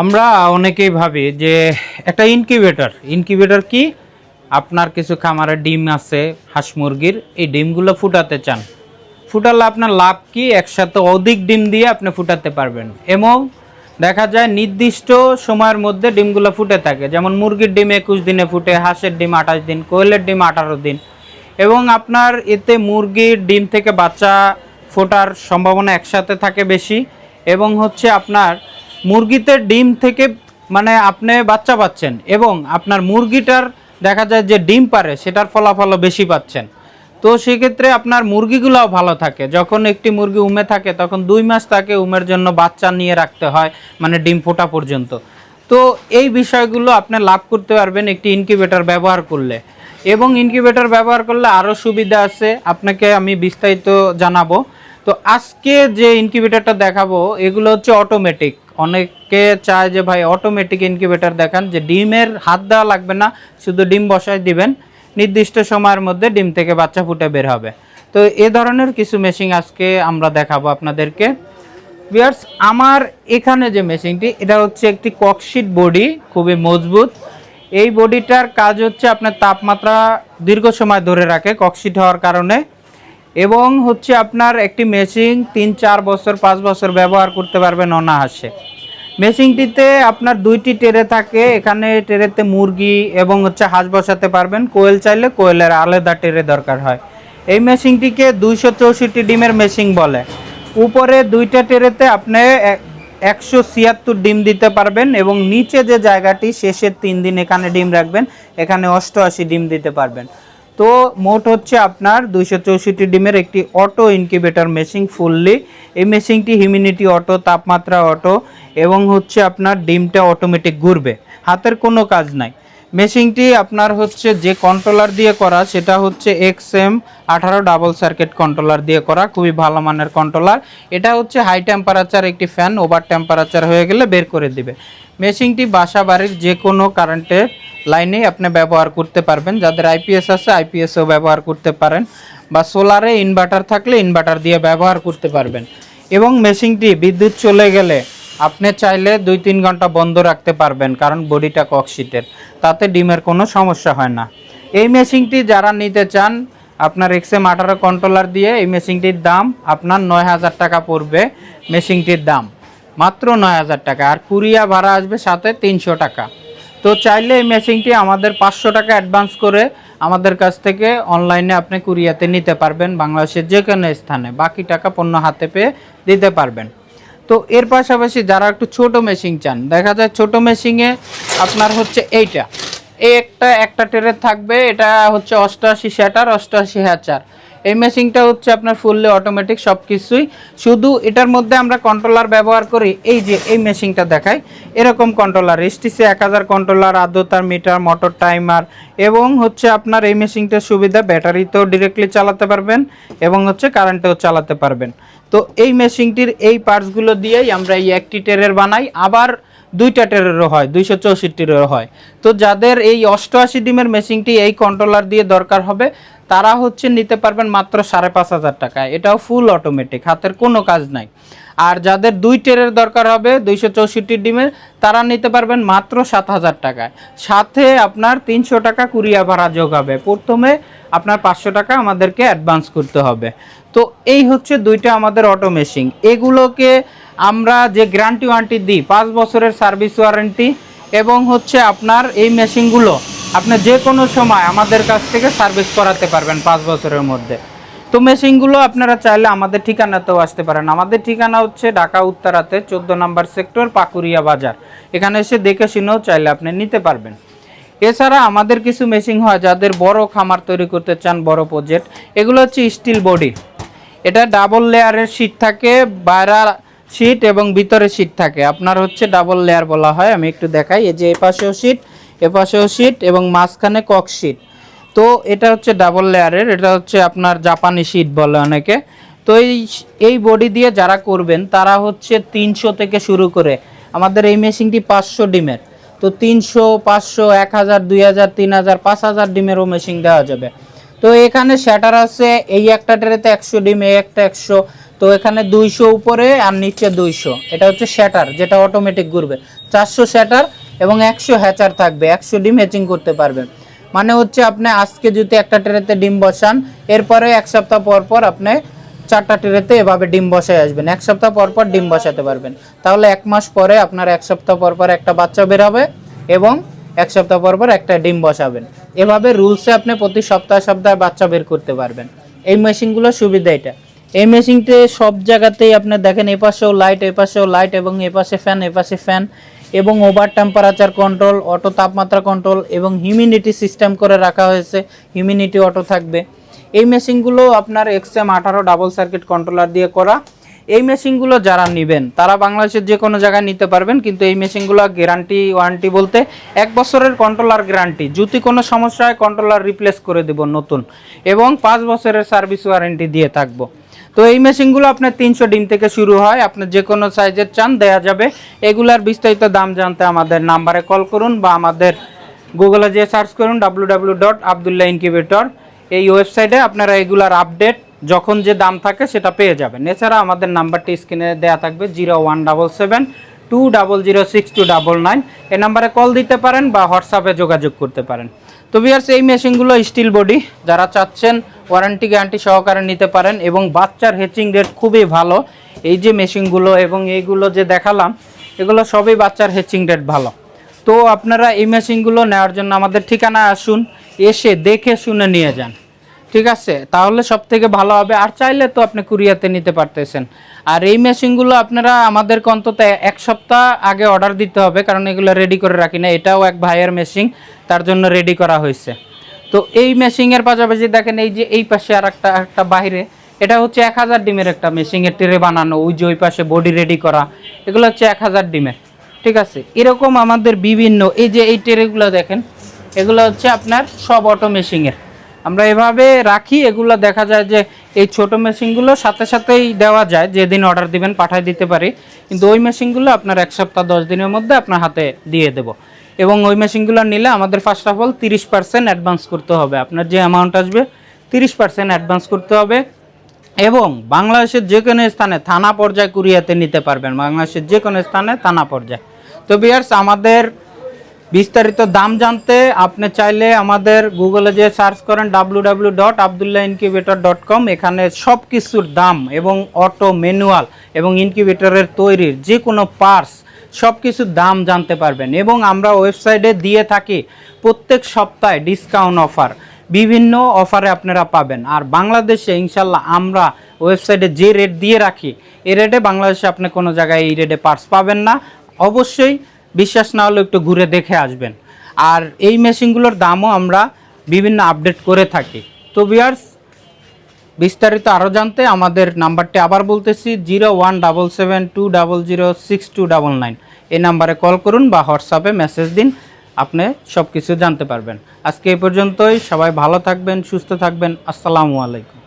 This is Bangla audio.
আমরা অনেকেই ভাবি যে একটা ইনকিউবেটর ইনকিউবেটর কি? আপনার কিছু খামারে ডিম আছে, হাঁস মুরগির, এই ডিমগুলো ফুটাতে চান। ফুটালে আপনার লাভ কি? একসাথে অধিক ডিম দিয়ে আপনি ফুটাতে পারবেন। এবং দেখা যায় নির্দিষ্ট সময়ের মধ্যে ডিমগুলো ফুটে থাকে। যেমন মুরগির ডিম একুশ দিনে ফুটে, হাঁসের ডিম আঠাশ দিন, কোয়েলের ডিম আঠারো দিন। এবং আপনার এতে মুরগির ডিম থেকে বাচ্চা ফোটার সম্ভাবনা একসাথে থাকে বেশি। এবং হচ্ছে আপনার মুরগিতে ডিম থেকে মানে আপনি বাচ্চা পাচ্ছেন এবং আপনার মুরগিটার দেখা যায় যে ডিম পারে, সেটার ফলাফলও বেশি পাচ্ছেন। তো সেক্ষেত্রে আপনার মুরগিগুলোও ভালো থাকে। যখন একটি মুরগি উমে থাকে, তখন দুই মাস তাকে উমের জন্য বাচ্চা নিয়ে রাখতে হয় মানে ডিম ফোটা পর্যন্ত। তো এই বিষয়গুলো আপনি লাভ করতে পারবেন একটি ইনকিউবেটর ব্যবহার করলে। এবং ইনকিউবেটর ব্যবহার করলে আরও সুবিধা আছে, আপনাকে আমি বিস্তারিত জানাব। তো আজকে যে ইনকিউবেটরটা দেখাবো, এগুলো হচ্ছে অটোমেটিক অনেকে চায় যে, ভাই অটোমেটিক ইনকিউবেটর দেখান যে ডিমের হাত দেওয়া লাগবে না, শুধু ডিম বসায় দিবেন। নির্দিষ্ট সময়ের মধ্যে ডিম থেকে বাচ্চা ফুটে বের হবে। তো এ ধরনের কিছু মেশিন আজকে আমরা দেখাবো আপনাদেরকে। বিয়ার্স আমার এখানে যে মেশিনটি এটা হচ্ছে একটি ককশিট বডি খুবই মজবুত। এই বডিটার কাজ হচ্ছে আপনার তাপমাত্রা দীর্ঘ সময় ধরে রাখে ককশিট হওয়ার কারণে। এবং হচ্ছে আপনার একটি মেশিন তিন, চার বছর, পাঁচ বছর ব্যবহার করতে পারবেন অনায়াসে। মেশিনটিতে আপনার দুইটি টেরে থাকে। এখানে টেরেতে মুরগি এবং হচ্ছে হাঁস বসাতে পারবেন। কোয়েল চাইলে কোয়েলের আলাদা টেরে দরকার হয়। এই মেশিনটিকে দুইশো চৌষট্টি ডিমের মেশিন বলে। উপরে দুইটা টেরেতে আপনি এক- একশো ছিয়াত্তর ডিম দিতে পারবেন এবং নিচে যে জায়গাটি, শেষের তিন দিন এখানে ডিম রাখবেন, এখানে অষ্টআশি ডিম দিতে পারবেন। তো মোট হচ্ছে আপনার দুইশো চৌষট্টি ডিমের একটি অটো ইনকিউবেটর মেশিন ফুললি এই মেশিনটি হিউমিনিটি অটো, তাপমাত্রা অটো এবং হচ্ছে আপনার ডিমটা অটোমেটিক ঘুরবে। হাতের কোনো কাজ নাই। মেশিনটি আপনার হচ্ছে যে কন্ট্রোলার দিয়ে করা, সেটা হচ্ছে এক্স এম আঠারো ডাবল সার্কিট কন্ট্রোলার দিয়ে করা, খুবই ভালো মানের কন্ট্রোলার এটা হচ্ছে হাই টেম্পারেচার একটি ফ্যান ওভার টেম্পারেচার হয়ে গেলে বের করে দিবে। মেশিনটি বাসা বাড়ির যে কোনো কারেন্টের লাইনেই আপনি ব্যবহার করতে পারবেন। যাদের আইপিএস আছে আইপিএসও ব্যবহার করতে পারেন। বা সোলারে ইনভার্টার থাকলে ইনভার্টার দিয়ে ব্যবহার করতে পারবেন। এবং মেশিনটি বিদ্যুৎ চলে গেলে আপনি চাইলে দুই তিন ঘণ্টা বন্ধ রাখতে পারবেন, কারণ বডিটা ককশিটের তাতে ডিমের কোনো সমস্যা হয় না। এই মেশিনটি যারা নিতে চান, আপনার এক্স এক্সএম আঠারো কন্ট্রোলার দিয়ে এই মেশিনটির দাম আপনার নয় হাজার টাকা পড়বে মেশিনটির দাম। মাত্র নয় হাজার টাকা, আর কুরিয়া ভাড়া আসবে সাথে তিনশো টাকা। তো চাইলে এই মেশিনটি আমাদের পাঁচশো টাকা অ্যাডভান্স করে আমাদের কাছ থেকে অনলাইনে আপনি কুরিয়াতে নিতে পারবেন, বাংলাদেশের যে কোনো স্থানে। বাকি টাকা পণ্য হাতে পেয়ে দিতে পারবেন। তো এর পাশাপাশি যারা একটু ছোট মেশিন চান, দেখা যায় ছোট মেশিনে আপনার হচ্ছে এইটা। এই একটা একটা ট্রেনের থাকবে, এটা হচ্ছে অষ্টআশি শ্যাটার অষ্টআশি হ্যাচার এই মেশিনটা হচ্ছে আপনার ফুললি অটোমেটিক সব কিছুই শুধু এটার মধ্যে আমরা কন্ট্রোলার ব্যবহার করি, এই যে এই মেশিনটা দেখাই, এরকম কন্ট্রোলার এসটিসি এক হাজার কন্ট্রোলার আর্দ্রতার মিটার মোটর টাইমার এবং হচ্ছে আপনার এই মেশিনটার সুবিধা ব্যাটারিতেও ডিরেক্টলি চালাতে পারবেন এবং হচ্ছে কারেন্টেও চালাতে পারবেন। তো এই মেশিনটির এই পার্টসগুলো দিয়েই আমরা এই একটি টেরের বানাই। আবার দুইটা টেরেরও হয়, দুইশো চৌষট্টিরও হয়। তো যাদের এই অষ্টআশি ডিমের মেশিনটি এই কন্ট্রোলার দিয়ে দরকার হবে, তারা হচ্ছে নিতে পারবেন মাত্র সাড়ে পাঁচ হাজার টাকায় এটাও ফুল অটোমেটিক হাতের কোনো কাজ নাই। আর যাদের দুই টেরের দরকার হবে, দুইশো চৌষট্টি ডিমের, তারা নিতে পারবেন মাত্র সাত হাজার টাকায়। সাথে আপনার তিনশো টাকা কুরিয়া ভাড়া যোগ হবে প্রথমে আপনার পাঁচশো টাকা আমাদেরকে অ্যাডভান্স করতে হবে। তো এই হচ্ছে দুইটা আমাদের অটো মেশিন এগুলোকে আমরা যে গ্যারান্টি ওয়ারেন্টি দিই, পাঁচ বছরের সার্ভিস ওয়ারেন্টি এবং হচ্ছে আপনার এই মেশিনগুলো আপনি যে কোনো সময় আমাদের কাছ থেকে সার্ভিস করাতে পারবেন পাঁচ বছরের মধ্যে। তো মেশিনগুলো আপনারা চাইলে আমাদের ঠিকানাতেও আসতে পারেন। আমাদের ঠিকানা হচ্ছে ঢাকা উত্তরাতে, চোদ্দ নম্বর সেক্টর, পাকুরিয়া বাজার। এখানে এসে দেখে শুনেও চাইলে আপনি নিতে পারবেন। এছাড়া আমাদের কিছু মেশিন হয় যাদের বড় খামার তৈরি করতে চান, বড় প্রজেক্ট এগুলো হচ্ছে স্টিল বডি এটা ডাবল লেয়ারের শীট থাকে, বাইরা শীট এবং ভিতরে শীট থাকে। আপনার হচ্ছে ডাবল লেয়ার বলা হয়, আমি একটু দেখাই। এই যে এপাশেও শীট এপাশেও শীট এবং মাঝখানে কক শীট। তো এটা হচ্ছে ডাবল লেয়ারের এটা হচ্ছে আপনার জাপানি শীট বলে অনেকে। তো এই এই বডি দিয়ে যারা করবেন, তারা হচ্ছে তিনশো থেকে শুরু করে, আমাদের এই মেশিনটি পাঁচশো ডিমের। তো তিনশো, পাঁচশো, এক হাজার, দুই হাজার, তিন হাজার, পাঁচ হাজার ডিমেরও মেশিন দেওয়া যাবে। তো এখানে শ্যাটার আছে, এই একটা ট্রেতে একশো ডিম, এই একটা একশো। তো এখানে দুইশো উপরে আর নিচে দুইশো। এটা হচ্ছে শ্যাটার যেটা অটোমেটিক ঘুরবে। চারশো শ্যাটার এবং একশো হ্যাচার থাকবে। একশো ডিম হ্যাচিং করতে পারবেন। মানে হচ্ছে আপনি আজকে যদি একটা ট্রেতে ডিম বসান, এরপরে এক সপ্তাহ পর পর আপনি চারটা ট্রেতে এভাবে ডিম বসায় আসবেন। এক সপ্তাহ পর পর ডিম বসাতে পারবেন। তাহলে এক মাস পরে আপনার এক সপ্তাহ পর পর একটা বাচ্চা বেরাবে এবং এক সপ্তাহ পর পর একটা ডিম বসাবেন। এভাবে রুলসে আপনি প্রতি সপ্তাহ সপ্তাহে বাচ্চা বের করতে পারবেন। এই মেশিনগুলোর সুবিধা এটা। এই মেশিনতে সব জায়গাতেই আপনি দেখেন এপাশেও লাইট এপাশেও লাইট এবং এপাশে ফ্যান এপাশে ফ্যান এবং ওভার টেম্পারেচার কন্ট্রোল অটো তাপমাত্রা কন্ট্রোল এবং হিউমিডিটি সিস্টেম করে রাখা হয়েছে। হিউমিডিটি অটো থাকবে। এই মেশিনগুলো আপনার এক্সএম আঠারো ডাবল সার্কিট কন্ট্রোলার দিয়ে করা। এই মেশিনগুলো যারা নেবেন, তারা বাংলাদেশের যে কোনো জায়গায় নিতে পারবেন, কিন্তু এই মেশিনগুলো গ্যারান্টি ওয়ারেন্টি বলতে এক বছরের কন্ট্রোলার গ্যারান্টি যদি কোনো সমস্যা হয় কন্ট্রোলার রিপ্লেস করে দেব নতুন এবং পাঁচ বছরের সার্ভিস ওয়ারেন্টি দিয়ে থাকব। তো এই মেশিনগুলো আপনার তিনশো ডিম থেকে শুরু হয়। আপনি যে কোনো সাইজের চান, দেয়া যাবে। এগুলার বিস্তারিত দাম জানতে আমাদের নাম্বারে কল করুন বা আমাদের গুগলে যে সার্চ করুন W W dot Abdullah incubator এই ওয়েবসাইটে আপনারা এগুলার আপডেট, যখন যে দাম থাকে সেটা পেয়ে যাবেন। এছাড়া আমাদের নাম্বারটি স্ক্রিনে দেয়া থাকবে, zero one double seven two double zero six two double nine এই নাম্বারে কল দিতে পারেন বা হোয়াটসঅ্যাপে যোগাযোগ করতে পারেন। তো বিয়ার্স এই মেশিনগুলো স্টিল বডি যারা চাচ্ছেন ওয়ারেন্টি গ্যারান্টি সহকারে নিতে পারেন এবং বাচ্চার হেচিং রেট খুবই ভালো। এই যে মেশিনগুলো এবং এইগুলো যে দেখালাম, এগুলো সবই বাচ্চার হেচিং রেট ভালো। তো আপনারা এই মেশিনগুলো নেওয়ার জন্য আমাদের ঠিকানায় আসুন, এসে দেখে শুনে নিয়ে যান। ঠিক আছে? তাহলে সব থেকে ভালো হবে। আর চাইলে তো আপনি কুরিয়াতে নিতে পারতেছেন। আর এই মেশিনগুলো আপনারা আমাদেরকে অন্তত এক সপ্তাহ আগে অর্ডার দিতে হবে, কারণ এগুলো রেডি করে রাখি না এটাও এক ভাইয়ের মেশিন তার জন্য রেডি করা হয়েছে। তো এই মেশিনের পাশাপাশি দেখেন, এই যে এই পাশে আর একটা একটা বাইরে, এটা হচ্ছে এক হাজার ডিমের একটা মেশিনের ট্রে বানানো, ওই যে ওই পাশে বডি রেডি করা, এগুলো হচ্ছে এক হাজার ডিমের। ঠিক আছে? এরকম আমাদের বিভিন্ন, এই যে এই ট্রেগুলো দেখেন, এগুলো হচ্ছে আপনার সব অটো মেশিনের আমরা এভাবে রাখি, এগুলো দেখা যায় যে এই ছোট মেশিনগুলো সাথে সাথেই দেওয়া যায়, যেদিন অর্ডার দিবেন পাঠায় দিতে পারি। কিন্তু ওই মেশিনগুলো আপনার এক সপ্তাহ, দশ দিনের মধ্যে আপনার হাতে দিয়ে দেব। এবং ওই মেশিনগুলো নিলে আমাদের ফার্স্ট অফ অল তিরিশ পার্সেন্ট অ্যাডভান্স করতে হবে। আপনার যে অ্যামাউন্ট আসবে, তিরিশ পার্সেন্ট অ্যাডভান্স করতে হবে। এবং বাংলাদেশের যে কোনো স্থানে থানা পর্যায়ে কুরিয়াতে নিতে পারবেন। বাংলাদেশের যে কোনো স্থানে থানা পর্যায়ে। তো বিয়ার্স আমাদের বিস্তারিত দাম জানতে আপনি চাইলে আমাদের গুগলে যে সার্চ করেন W W dot Abdullah incubator dot com এখানে সব কিছুর দাম এবং অটো ম্যানুয়াল এবং ইনকিউবেটরের তৈরির যে কোনো পার্টস সব কিছুর দাম জানতে পারবেন। এবং আমরা ওয়েবসাইটে দিয়ে থাকি প্রত্যেক সপ্তাহে ডিসকাউন্ট অফার বিভিন্ন অফারে আপনারা পাবেন। আর বাংলাদেশে ইনশাল্লাহ আমরা ওয়েবসাইটে যে রেট দিয়ে রাখি, এ রেটে বাংলাদেশে আপনি কোনো জায়গায় এই রেটে পার্টস পাবেন না। অবশ্যই বিশ্বাস না হলে একটু ঘুরে দেখে আসবেন। আর এই মেশিনগুলোর দামও আমরা বিভিন্ন আপডেট করে থাকি। তো বিয়ার্স বিস্তারিত আরও জানতে আমাদের নাম্বারটি আবার বলতেছি, zero one double seven two double zero six two double nine. এই নাম্বারে কল করুন বা হোয়াটসঅ্যাপে মেসেজ দিন, আপনি সব কিছু জানতে পারবেন। আজকে এই পর্যন্তই, সবাই ভালো থাকবেন, সুস্থ থাকবেন, আসসালামু আলাইকুম।